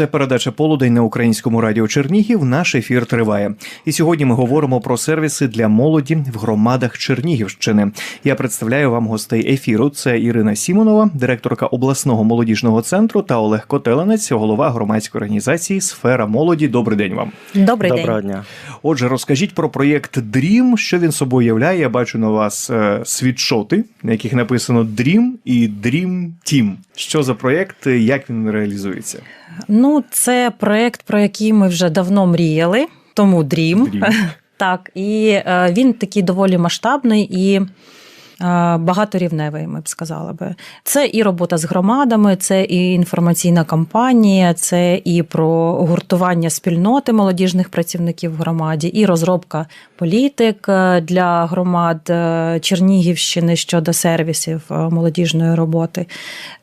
Це передача Полудень на українському радіо Чернігів. Наш ефір триває. І сьогодні ми говоримо про сервіси для молоді в громадах Чернігівщини. Я представляю вам гостей ефіру. Це Ірина Сімонова, директорка обласного молодіжного центру, та Олег Котеленець, голова громадської організації Сфера молоді. Добрий день вам. Добрий Доброго день. дня. Отже, розкажіть про проєкт Dream, що він собою являє. Я бачу на вас е, світшоти, на яких написано Dream і Dream Team. Що за проєкт, як він реалізується? Ну, це проект, про який ми вже давно мріяли, тому Dream. Dream. Так, і е, він такий доволі масштабний і багаторівневий, ми б сказали би. Це і робота з громадами, це і інформаційна кампанія, це і про гуртування спільноти молодіжних працівників в громаді, і розробка політик е, для громад е, Чернігівщини щодо сервісів е, молодіжної роботи.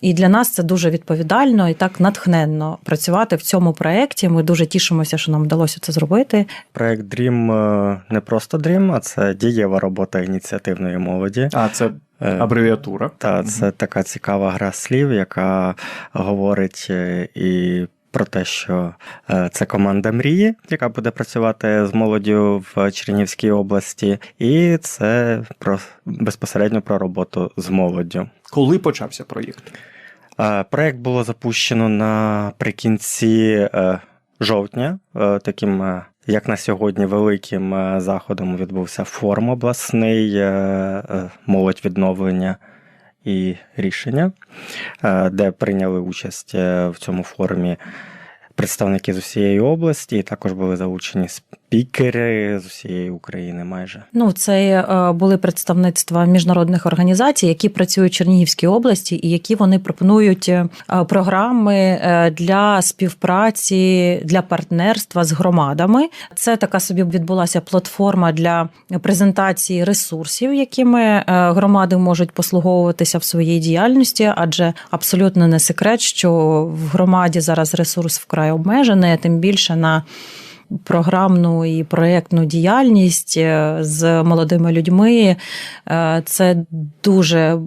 І для нас це дуже відповідально і так натхненно працювати в цьому проєкті. Ми дуже тішимося, що нам вдалося це зробити. Проект Dream е, не просто Dream, а це дієва робота ініціативної молоді. А це Е, абревіатура. Та це така цікава гра слів, яка говорить е, і. Про те, що е, це команда мрії, яка буде працювати з молоддю в Чернігівській області, і це про безпосередньо про роботу з молоддю. Коли почався проєкт? Проект було запущено наприкінці жовтня. Таким, як на сьогодні, великим е, заходом відбувся форум обласний е, е, молодь відновлення і рішення, де прийняли участь в цьому форумі представники з усієї області, також були залучені спікери з усієї України майже. Ну, це е, були представництва міжнародних організацій, які працюють в Чернігівській області, і які вони пропонують е, програми е, для співпраці для партнерства з громадами. Це така собі відбулася платформа для презентації ресурсів, якими громади можуть послуговуватися в своїй діяльності, адже абсолютно не секрет, що в громаді зараз ресурс вкрай обмежений, тим більше на програмну і проєктну діяльність е, з молодими людьми. Е, Це дуже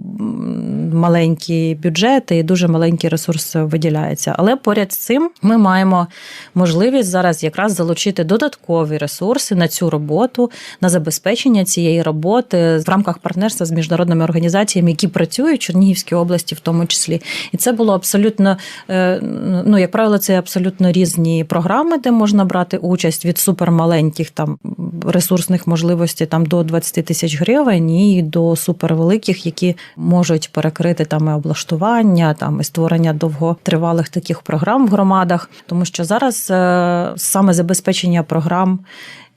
маленькі бюджети і дуже маленький ресурс виділяється. Але поряд з цим ми маємо можливість зараз якраз залучити додаткові ресурси на цю роботу, на забезпечення цієї роботи в рамках партнерства з міжнародними організаціями, які працюють в Чернігівській області, в тому числі. І це було абсолютно, е, ну як правило, це абсолютно різні програми, де можна брати участь від супермаленьких там ресурсних можливостей там до 20 тисяч гривень і до супервеликих, які можуть перекрити там і облаштування, там і створення довготривалих таких програм в громадах, тому що зараз е, саме забезпечення програм.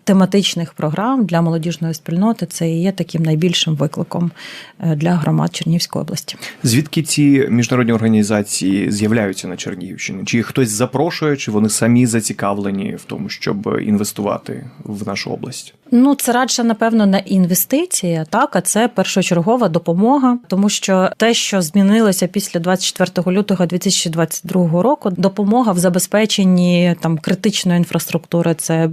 Тематичних програм для молодіжної спільноти це і є таким найбільшим викликом е, для громад Чернігівської області. Звідки ці міжнародні організації з'являються на Чернігівщині? Чи їх хтось запрошує, чи вони самі зацікавлені в тому, щоб інвестувати в нашу область? Ну, це радше, напевно, не інвестиція, так, а це першочергова допомога, тому що те, що змінилося після 24 лютого 2022 року, допомога в забезпеченні там критичної інфраструктури, це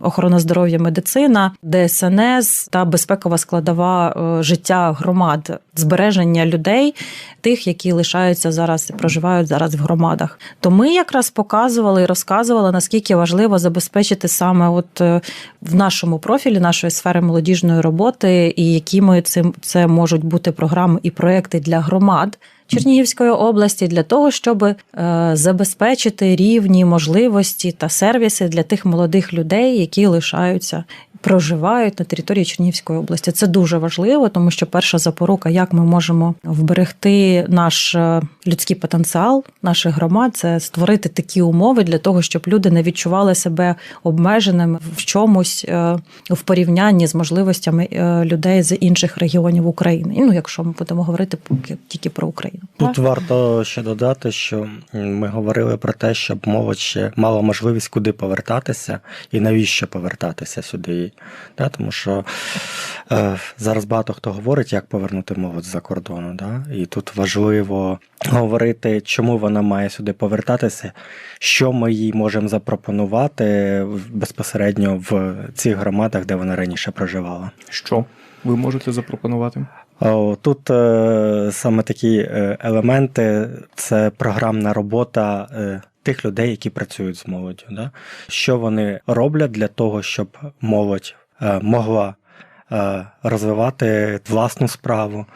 охорона здоров'я, медицина, ДСНС та безпекова складова е, життя громад, збереження людей, тих, які лишаються зараз і проживають зараз в громадах. То ми якраз показували і розказували, наскільки важливо забезпечити саме от е, в нашому профілі нашої сфери молодіжної роботи, і якими цим це можуть бути програми і проекти для громад. Чернігівської області для того, щоб е, забезпечити рівні можливості та сервіси для тих молодих людей, які лишаються, проживають на території Чернігівської області. Це дуже важливо, тому що перша запорука, як ми можемо вберегти наш е, людський потенціал наших громад, це створити такі умови для того, щоб люди не відчували себе обмеженими в чомусь е, в порівнянні з можливостями людей з інших регіонів України. Ну, якщо ми будемо говорити поки тільки про Україну. Тут варто ще додати, що ми говорили про те, щоб молодь ще мала можливість куди повертатися і навіщо повертатися сюди. Да? Тому що е, зараз багато хто говорить, як повернути молодь з-за кордону. Да? І тут важливо говорити, чому вона має сюди повертатися, що ми їй можемо запропонувати в- безпосередньо в цих громадах, де вона раніше проживала. Що ви можете запропонувати? Тут е, саме такі е, елементи це програмна робота е, тих людей, які працюють з молоддю. Да? Що вони роблять для того, щоб молодь могла розвивати власну справу,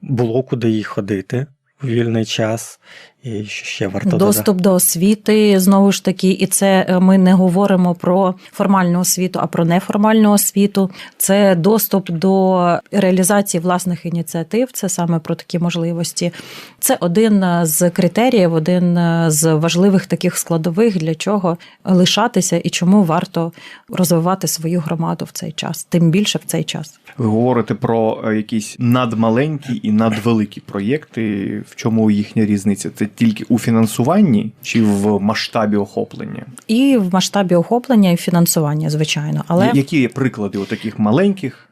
було куди їй ходити у вільний час, і ще варто додати? До освіти знову ж таки, і це е, ми не говоримо про формальну освіту, а про неформальну освіту. Це доступ до реалізації власних ініціатив. Це саме про такі можливості. Це один з критеріїв, один з важливих таких складових, для чого лишатися і чому варто розвивати свою громаду в цей час, тим більше в цей час. Ви говорите про е, якісь надмаленькі і надвеликі проєкти. В чому їхня різниця? Це тільки у фінансуванні чи в масштабі охоплення? І в масштабі охоплення і фінансування, звичайно. Але Які є приклади у таких маленьких,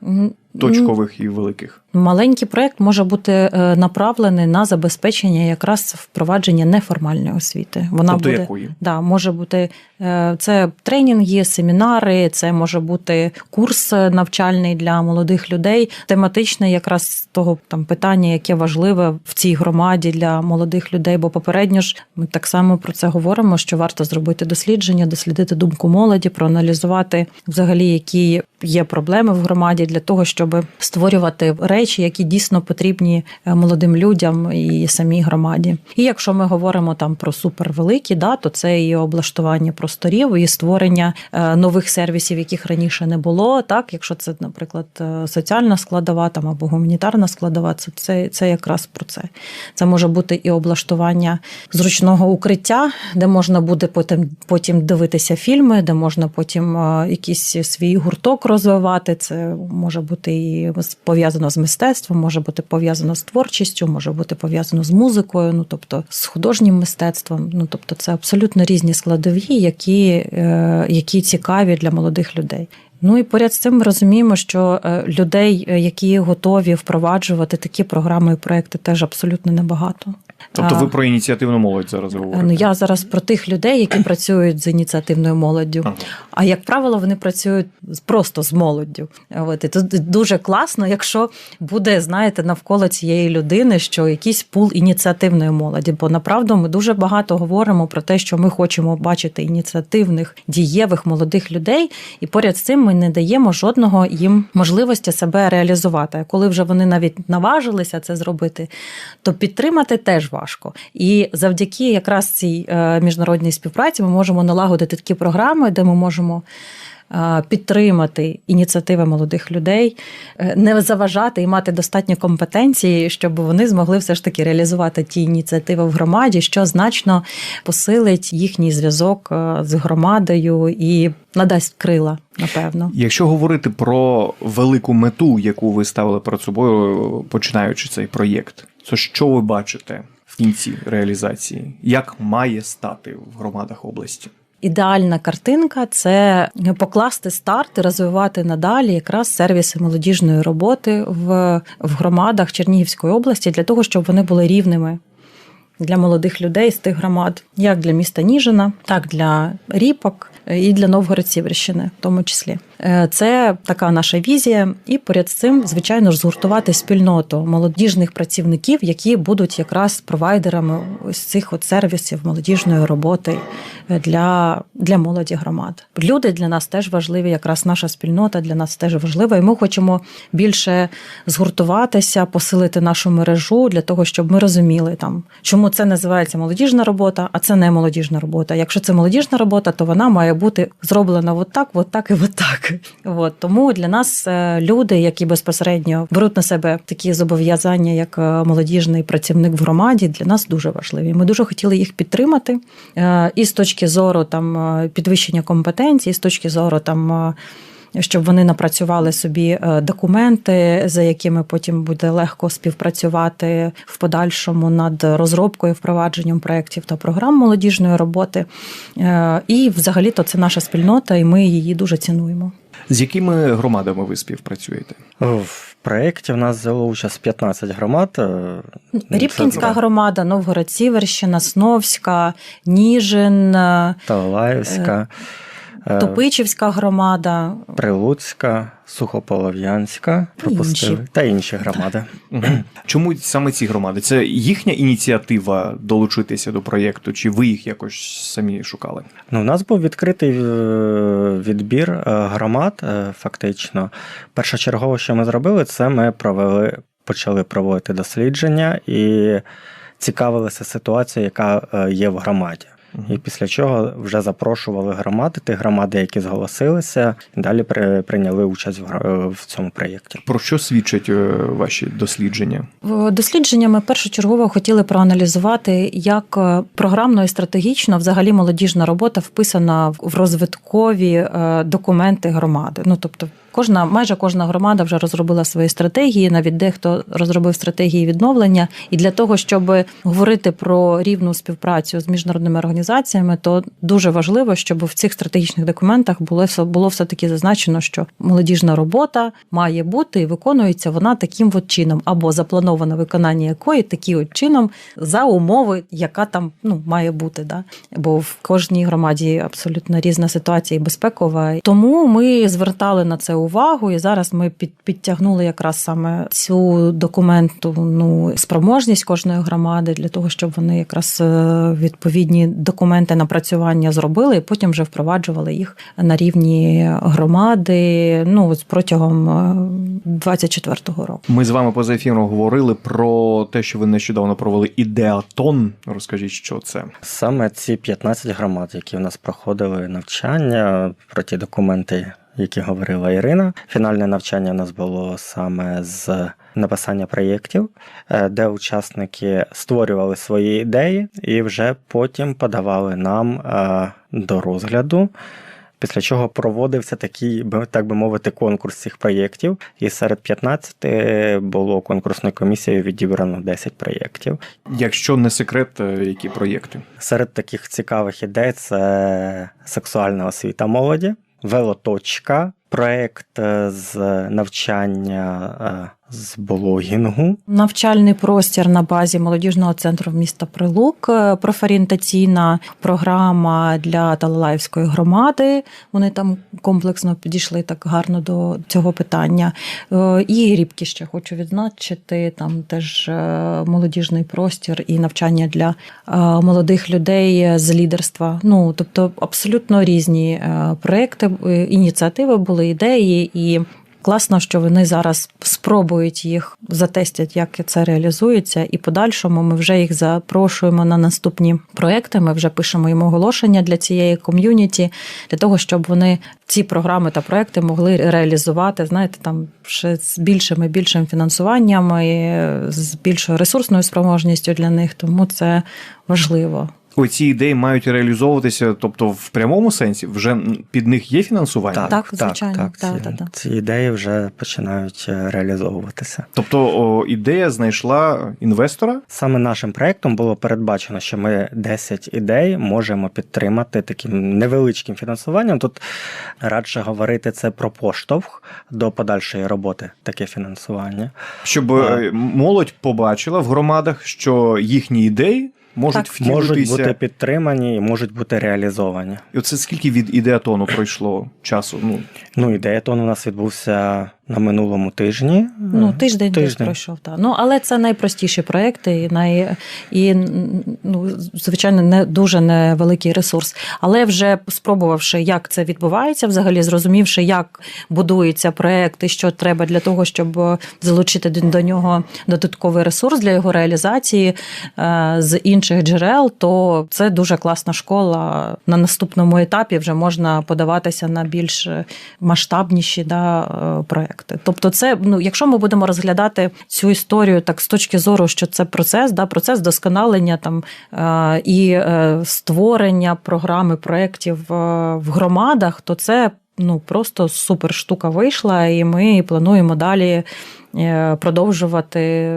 точкових і великих? Маленький проект може бути е, направлений на забезпечення якраз впровадження неформальної освіти. Вона тобто буде якої? да, може бути е, це тренінги, семінари, це може бути курс навчальний для молодих людей, тематичний якраз того там питання, яке важливе в цій громаді для молодих людей. Бо попередньо ж ми так само про це говоримо, що варто зробити дослідження, дослідити думку молоді, проаналізувати взагалі, які є проблеми в громаді для того, щоб створювати речі, які дійсно потрібні е, молодим людям і самій громаді. І якщо ми говоримо там про супервеликі, да, то це і облаштування просторів, і створення е, нових сервісів, яких раніше не було. Так, якщо це, наприклад, е, соціальна складова там або гуманітарна складова, це, це, це якраз про це. Це може бути і облаштування зручного укриття, де можна буде потім, потім дивитися фільми, де можна потім якийсь свій гурток розвивати. Це може бути і пов'язано з мистецтвом, може бути пов'язано з творчістю, може бути пов'язано з музикою, ну тобто з художнім мистецтвом. Ну тобто, це абсолютно різні складові, які, е, які цікаві для молодих людей. Ну і поряд з цим ми розуміємо, що е, людей, е, які готові впроваджувати такі програми і проекти, теж абсолютно небагато. Тобто ви про ініціативну молодь зараз говорите? Ну я зараз про тих людей, які працюють з ініціативною молоддю. Ага. А як правило, вони працюють просто з молоддю. От і тут дуже класно, якщо буде, знаєте, навколо цієї людини, що якийсь пул ініціативної молоді. Бо направду ми дуже багато говоримо про те, що ми хочемо бачити ініціативних, дієвих молодих людей, і поряд з цим ми не даємо жодного їм можливості себе реалізувати. А коли вже вони навіть наважилися це зробити, то підтримати теж важко. І завдяки якраз цій е, міжнародній співпраці ми можемо налагодити такі програми, де ми можемо. е, Підтримати ініціативи молодих людей, е, не заважати і мати достатньо компетенції, щоб вони змогли все ж таки реалізувати ті ініціативи в громаді, що значно посилить їхній зв'язок з громадою і надасть крила, напевно. Якщо говорити про велику мету, яку ви ставили перед собою, починаючи цей проєкт, то що ви бачите в кінці реалізації? Як має стати в громадах області? Ідеальна картинка це покласти старт і розвивати надалі якраз сервіси молодіжної роботи в, в громадах Чернігівської області для того, щоб вони були рівними для молодих людей з тих громад, як для міста Ніжина, так для Ріпок і для Новгород-Сіверщини, в тому числі. Е, Це така наша візія, і поряд з цим, звичайно ж, згуртувати спільноту молодіжних працівників, які будуть якраз провайдерами ось цих от сервісів молодіжної роботи е, для, для молоді громад. Люди для нас теж важливі, якраз наша спільнота для нас теж важлива, і ми хочемо більше згуртуватися, посилити нашу мережу для того, щоб ми розуміли там, чому це називається молодіжна робота, а це не молодіжна робота. Якщо це молодіжна робота, то вона має бути зроблена от так, от так і от так. От тому для нас е, люди, які безпосередньо беруть на себе такі зобов'язання, як е, молодіжний працівник в громаді, для нас дуже важливі. Ми дуже хотіли їх підтримати е, і з точки зору там підвищення компетенції, і з точки зору там. Щоб вони напрацювали собі е, документи, за якими потім буде легко співпрацювати в подальшому над розробкою, впровадженням проєктів та програм молодіжної роботи. Е, І взагалі-то це наша спільнота, і ми її дуже цінуємо. З якими громадами ви співпрацюєте? В проєкті в нас взяло участь 15 громад. е, це Рібкінська громада, Новгород-Сіверщина, Сновська, Ніжин. Талалаївська. Е, Топичівська громада. Прилуцька, Сухополов'янська, пропустили інші. та інші громади. Чому саме ці громади? Це їхня ініціатива долучитися до проєкту, чи ви їх якось самі шукали? Ну, у нас був відкритий е, відбір е, громад, е, фактично. Першочергово, що ми зробили, це ми провели, почали проводити дослідження і цікавилися ситуацією, яка е, є в громаді. І після чого вже запрошували громади, ті громади, які зголосилися, і далі при, прийняли участь в, гра- в цьому проєкті. Про що свідчать е, ваші дослідження? Дослідження ми першочергово хотіли проаналізувати, як е, програмно і стратегічно взагалі молодіжна робота вписана в- розвиткові е, документи громади. Ну тобто, кожна майже кожна громада вже розробила свої стратегії. Навіть дехто розробив стратегії відновлення. І для того, щоб говорити про рівну співпрацю з міжнародними організаціями, то дуже важливо, щоб в цих стратегічних документах було було все таки зазначено, що молодіжна робота має бути і виконується вона таким от чином, або заплановане виконання якої такі от чином за умови, яка там ну має бути. Да? Бо в кожній громаді абсолютно різна ситуація і безпекова. Тому ми звертали на це увагу, і зараз ми під, підтягнули якраз саме цю документу ну спроможність кожної громади для того, щоб вони якраз е, відповідні документи напрацювання зробили, і потім вже впроваджували їх на рівні громади. Ну протягом е, 24-го року. Ми з вами поза ефіром говорили про те, що ви нещодавно провели ідеатон. Розкажіть, що це. Саме ці 15 громад, які в нас проходили навчання про ті документи, які говорила Ірина. Фінальне навчання у нас було саме з написання проєктів, е, де учасники створювали свої ідеї і вже потім подавали нам е, до розгляду. Після чого проводився такий, так би мовити, конкурс цих проєктів. І серед 15 було конкурсною комісією відібрано 10 проєктів. Якщо не секрет, е, які проєкти? Серед таких цікавих ідей це сексуальна освіта молоді, велоточка, проект е, з навчання е, з блогінгу. Навчальний простір на базі молодіжного центру міста Прилук, е, профорієнтаційна програма для Талалаївської громади. Вони там комплексно підійшли так гарно до цього питання. Е, І рібки ще хочу відзначити. Там теж е, молодіжний простір і навчання для молодих людей з лідерства. Ну тобто абсолютно різні проекти, ініціативи були ідеї і. Класно, що вони зараз спробують їх затестять, як це реалізується, і подальшому ми вже їх запрошуємо на наступні проекти. Ми вже пишемо їм оголошення для цієї ком'юніті, для того, щоб вони ці програми та проекти могли реалізувати, знаєте, там ще з більшим і більшим фінансуванням, і з більшою ресурсною спроможністю для них. Тому це важливо. Оці ідеї мають реалізовуватися, тобто в прямому сенсі, вже під них є фінансування. Так, звичайно. ці, Так, так, так. ці ідеї вже починають е, реалізовуватися. Тобто о, ідея знайшла інвестора. Саме нашим проектом було передбачено, що ми 10 ідей можемо підтримати таким невеличким фінансуванням. Тут радше говорити це про поштовх до подальшої роботи, таке фінансування. Щоб А. е, молодь побачила в громадах, що їхні ідеї можуть Так. втілитися. Можуть бути підтримані і можуть бути реалізовані. І оце скільки від ідеатону пройшло часу? Ну Ну, ідеатон у нас відбувся на минулому тижні. Ну, тиждень, десь Тиждень. пройшов. Так. Ну, але це найпростіші проекти, і, най... і ну, звичайно, не дуже невеликий ресурс. Але вже спробувавши, як це відбувається, взагалі зрозумівши, як будується проект і що треба для того, щоб залучити до- нього додатковий ресурс для його реалізації е, з інших джерел, то це дуже класна школа. На наступному етапі вже можна подаватися на більш масштабніші да, е, проекти. Тобто, це ну, якщо ми будемо розглядати цю історію так з точки зору, що це процес, да, процес досконалення там е, і е, створення програми проєктів е, в громадах, то це. Ну, просто супер штука вийшла, і ми плануємо далі продовжувати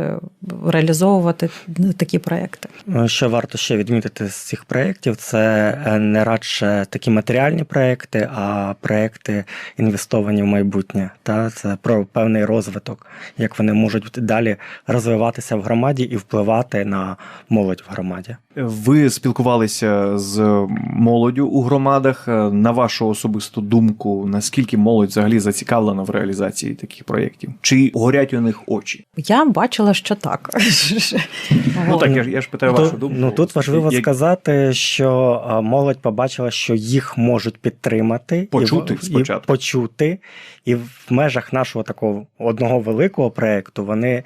реалізовувати такі проекти. Ну, Що варто ще відмітити з цих проєктів, це е, не радше такі матеріальні проєкти, а проєкти інвестовані в майбутнє. Та це про певний розвиток, як вони можуть далі розвиватися в громаді і впливати на молодь в громаді. Ви спілкувалися з молоддю у громадах. На вашу особисту думку, наскільки молодь взагалі зацікавлена в реалізації таких проєктів? Чи горять у них очі? Я бачила, що так. Ну так я ж я ж питаю вашу думку. Ну тут важливо Як- сказати, що молодь побачила, що їх можуть підтримати Почути і, спочатку. почути, і в межах нашого такого одного великого проекту вони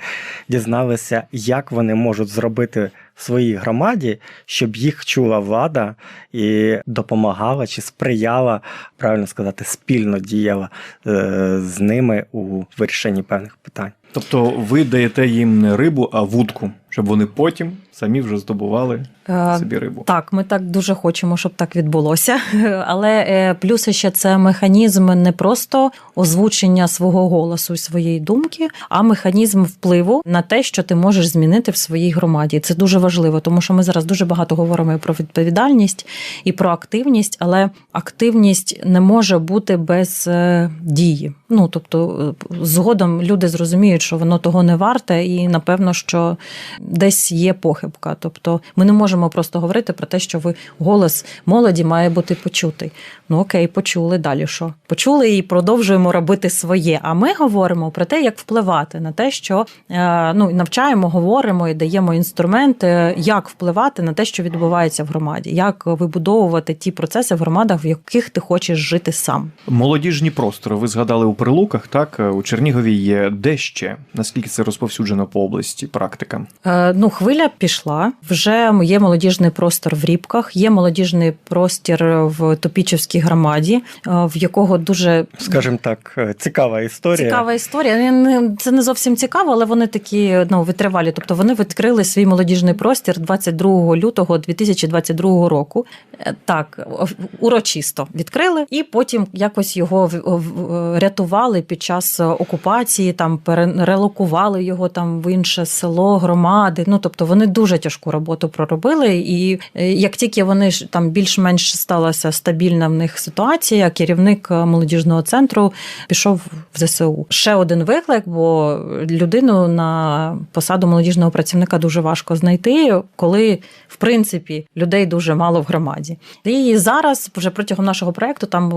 дізналися, як вони можуть зробити своїй громаді, щоб їх чула влада і допомагала чи сприяла, правильно сказати, спільно діяла е, з ними у вирішенні певних питань. Тобто ви даєте їм не рибу, а вудку, щоб вони потім самі вже здобували Е, собі рибу. Так, ми так дуже хочемо, щоб так відбулося. Але е, плюс ще це механізм не просто озвучення свого голосу і своєї думки, а механізм впливу на те, що ти можеш змінити в своїй громаді. Це дуже важливо, тому що ми зараз дуже багато говоримо і про відповідальність і про активність, але активність не може бути без е, дії. Ну тобто, е, згодом люди зрозуміють, що воно того не варте, і напевно, що десь є похибка. Тобто, ми не можемо просто говорити про те, що ви голос молоді має бути почутий. Ну окей, почули далі. Що почули і продовжуємо робити своє. А ми говоримо про те, як впливати на те, що е, ну навчаємо, говоримо і даємо інструменти, як впливати на те, що відбувається в громаді, як вибудовувати ті процеси в громадах, в яких ти хочеш жити сам. Молодіжні простори. Ви згадали у Прилуках, так у Чернігові є де ще. Наскільки це розповсюджено по області? Практика? Е, Ну, хвиля пішла. Вже є молодіжний простор в Рібках, є молодіжний простір в Топічівській громаді, е, в якого дуже Скажімо так, е, цікава історія. Цікава історія. Не- не- Це не зовсім цікаво, але вони такі ну, витривалі. Тобто вони відкрили свій молодіжний простір 22 лютого 2022 року. Е, Так, урочисто відкрили, і потім якось його рятували під час окупації, там перерелокували його там в інше село, громади. Ну тобто вони дуже тяжку роботу проробили. І е, як тільки вони ж там більш-менш сталася стабільна в них ситуація, керівник е, молодіжного центру пішов в ЗСУ. Ще один виклик, бо людину на посаду молодіжного працівника дуже важко знайти, коли в принципі людей дуже мало в громаді. І зараз, вже протягом нашого проекту, там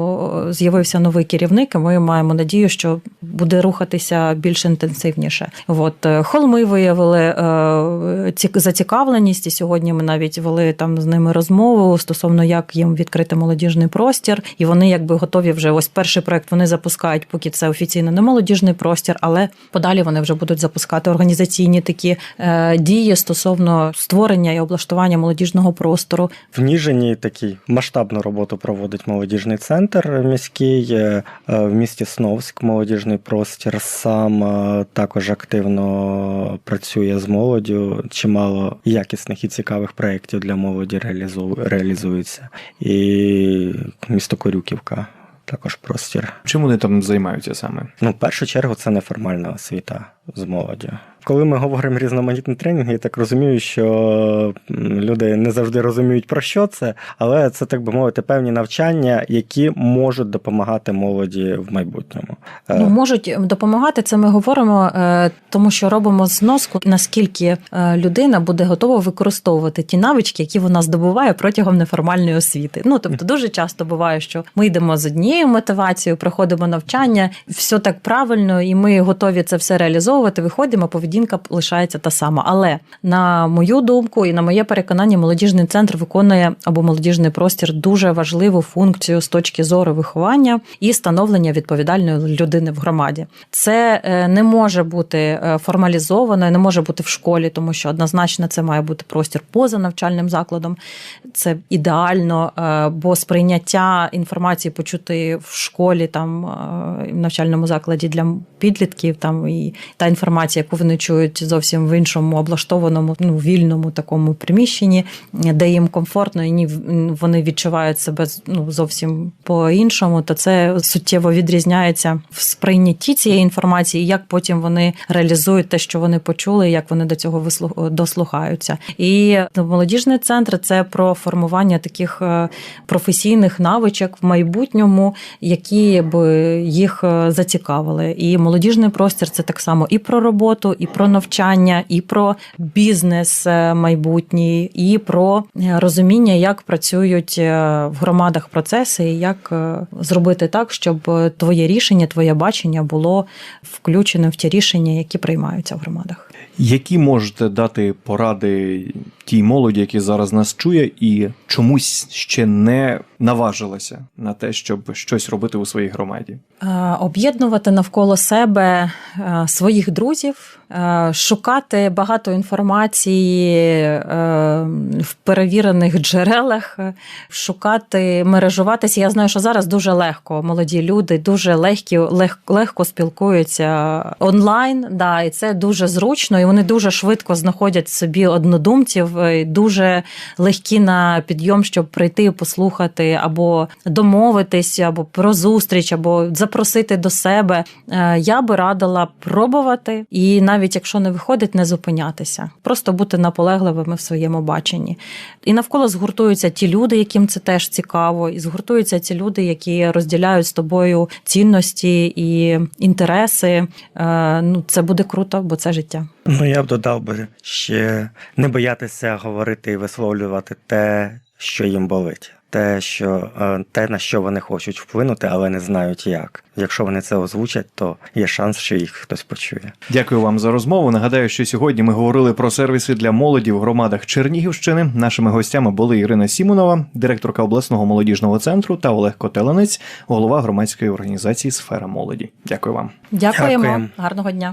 з'явився новий керівник. і Ми маємо надію, що буде рухатися більш інтенсивніше. От е, холми виявили е, ці- зацікавленість, і сьогодні ми навіть вели там з ними розмову стосовно як їм відкрити молодіжний простір, і вони якби готові вже ось перший проект вони запускають, поки це офіційно не молодіжний простір, але подалі вони вже будуть запускати організаційні такі е, дії стосовно створення і облаштування молодіжного простору. В Ніжині такий масштабну роботу проводить молодіжний центр міський в місті Сновськ. Молодіжний простір сам також активно працює з молоддю. Чимало якісних і цікавих проєктів для молоді реалізу- реалізується. І місто Корюківка. Також простір. Чим вони там займаються саме? Ну, в першу чергу, це неформальна освіта з молоддю. Коли ми говоримо різноманітні тренінги, я так розумію, що люди не завжди розуміють про що це, але це, так би мовити, певні навчання, які можуть допомагати молоді в майбутньому. Е, Ну, можуть допомагати. Це ми говоримо, е, тому що робимо зноску, наскільки е, людина буде готова використовувати ті навички, які вона здобуває протягом неформальної освіти. Ну тобто, дуже часто буває, що ми йдемо з однією мотивацією, проходимо навчання, все так правильно, і ми готові це все реалізовувати. Виходимо, поведінка лишається та сама. Але на мою думку і на моє переконання, молодіжний центр виконує або молодіжний простір дуже важливу функцію з точки зору виховання і становлення відповідальної людини в громаді. Це е, не може бути е, формалізовано, не може бути в школі, тому що однозначно це має бути простір поза навчальним закладом. Це ідеально, е, бо сприйняття інформації почути в школі, там в навчальному закладі для підлітків, там і та інформація, яку вони ночують зовсім в іншому облаштованому, ну вільному такому приміщенні, де їм комфортно, і вони відчувають себе ну, зовсім по-іншому, то це суттєво відрізняється в сприйнятті цієї інформації, як потім вони реалізують те, що вони почули, як вони до цього дослухаються. І молодіжний центр це про формування таких е, професійних навичок в майбутньому, які б їх е, зацікавили. І молодіжний простір це так само і про роботу, і про навчання, і про бізнес е, майбутній, і про е, розуміння, як працюють е, в громадах процеси, і як зробити так, щоб твоє рішення, твоє бачення було включене в ті рішення, які приймаються в громадах. Які можете дати поради тій молоді, які зараз нас чує, і чомусь ще не наважилася на те, щоб щось робити у своїй громаді? Об'єднувати навколо себе е, своїх друзів, е, шукати багато інформації е, в перевірених джерелах, шукати, мережуватися. Я знаю, що зараз дуже легко. Молоді люди дуже легкі, лег, легко спілкуються онлайн. Да, і це дуже зручно, і вони дуже швидко знаходять собі однодумців, е, дуже легкі на підйом, щоб прийти послухати, або домовитись, або про зустріч, або запросити до себе. Е, Я би радила пробувати, і навіть якщо не виходить, не зупинятися, просто бути наполегливими в своєму баченні. І навколо згуртуються ті люди, яким це теж цікаво, і згуртуються ті люди, які розділяють з тобою цінності і інтереси. Е, Ну, це буде круто, бо це життя. Ну, я б додав би ще не боятися говорити і висловлювати те, що їм болить. Те, що е, те, на що вони хочуть вплинути, але не знають як. Якщо вони це озвучать, то є шанс, що їх хтось почує. Дякую вам за розмову. Нагадаю, що сьогодні ми говорили про сервіси для молоді в громадах Чернігівщини. Нашими гостями були Ірина Сімонова, директорка обласного молодіжного центру, та Олег Котеленець, голова громадської організації Сфера молоді. Дякую вам. Дякуємо, Дякуємо. гарного дня.